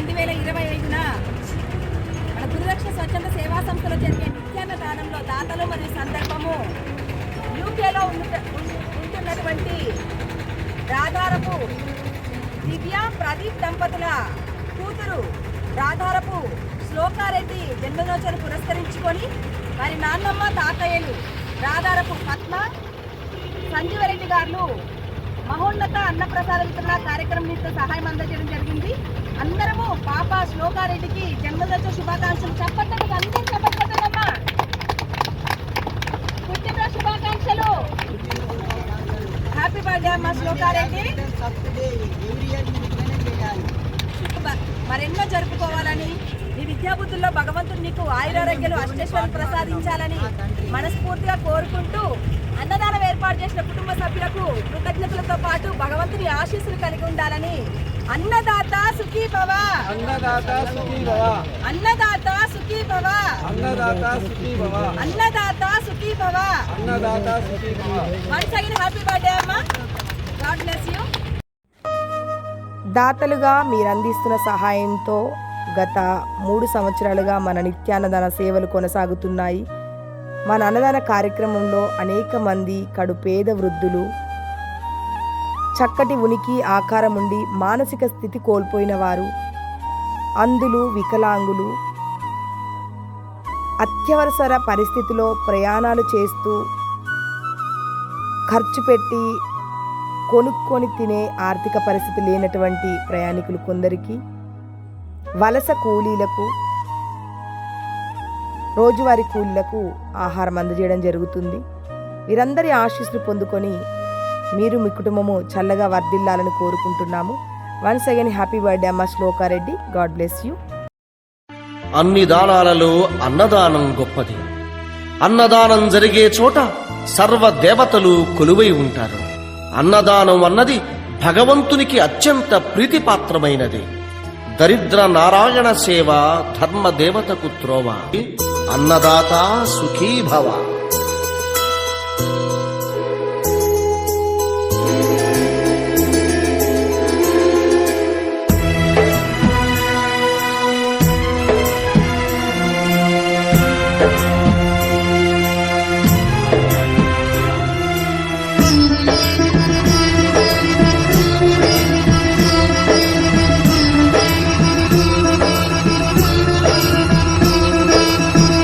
రెండు వేల ఇరవై ఐదున మన గురురక్ష స్వచ్ఛంద సేవా సంస్థలో జరిగే నిత్యాన్న దానంలో దాతలు మరియు సందర్భము యూకేలో ఉం- ఉంటున్నటువంటి రాధారపు దివ్య ప్రదీప్ దంపతుల కూతురు రాధారపు శ్లోకారెడ్డి జన్మదినోత్సవం పురస్కరించుకొని వారి నాన్నమ్మ తాతయ్యలు రాధారపు పద్మ సంజీవరెడ్డి గారు మహోన్నత అన్నప్రసాద వితరణ కార్యక్రమం సహాయం అందజేయడం జరిగింది. అందరము పాప శ్లోకారెడ్డికి జన్మదినోత్సవ శుభాకాంక్షలు చెప్పండి అందరూ చెప్పండమ్మా పుట్టిన శుభాకాంక్షలు. హ్యాపీ బర్త్డే అమ్మా శ్లోకారెడ్డి మరెన్నో జరుపుకోవాలని నీ విద్యాబుద్ధుల్లో భగవంతుడు నీకు ఆయురారోగ్యాలు అష్టేశ్వరం ప్రసాదించాలని మనస్ఫూర్తిగా కోరుకుంటూ అన్నదానం ఏర్పాటు చేసిన కుటుంబ సభ్యులకు కృతజ్ఞతలతో పాటు భగవంతుని ఆశీస్సులు కలిగి ఉండాలని అన్నదాత సుఖీ భవ. అన్నదాత సుఖీ భవ. అన్నదాత సుఖీ భవ. అన్నదాత సుఖీ భవ. అన్నదాత సుఖీ భవ. అన్నదాత సుఖీ భవ. వన్స్ అగైన్ హ్యాపీ బర్త్డే అమ్మా. గాడ్ బ్లెస్ యూ దాతలుగా మీరు అందిస్తున్న సహాయంతో గత మూడు సంవత్సరాలుగా మన నిత్యాన్నదాన సేవలు కొనసాగుతున్నాయి. మన అన్నదాన కార్యక్రమంలో అనేక మంది కడు పేద వృద్ధులు చక్కటి ఉనికి ఆకారం ఉండి మానసిక స్థితి కోల్పోయిన వారు అందులు వికలాంగులు అత్యవసర పరిస్థితిలో ప్రయాణాలు చేస్తూ ఖర్చు పెట్టి కొనుక్కొని తినే ఆర్థిక పరిస్థితి లేనటువంటి ప్రయాణికులు కొందరికి వలస కూలీలకు రోజువారీ కూలీలకు ఆహారం అందజేయడం జరుగుతుంది. వీరందరి ఆశీస్సులు పొందుకొని మీరు మీ కుటుంబము చల్లగా వర్ధిల్లాలని కోరుకుంటున్నాము. వన్స్ అగైన్ హ్యాపీ బర్త్డే అమ్మ శ్లోకారెడ్డి. God bless you. అన్ని దానాలలో అన్నదానం గొప్పది. అన్నదానం జరిగే చోట సర్వ దేవతలు కొలువై ఉంటారు. అన్నదానం అన్నది భగవంతునికి అత్యంత ప్రీతిపాత్రమైనది. దరిద్ర నారాయణ సేవ ధర్మ దేవతకు త్రోవ. అన్నదాత సుఖీభవ.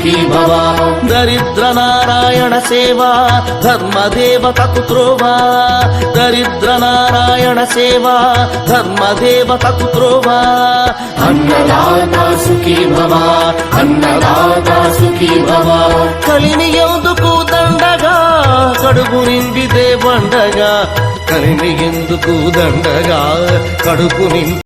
సుఖీ భవ. దరిద్ర నారాయణ సేవ ధర్మ దేవతకు త్రోవా దరిద్ర నారాయణ సేవ ధర్మ దేవతకు త్రోవా అన్నదాత సుఖీ భవ అన్నదాత సుఖీ భవ. కలిని ఎందుకు దండగా కడుపు నిండితే బండగా కలిని ఎందుకు దండగా కడుపు నిండి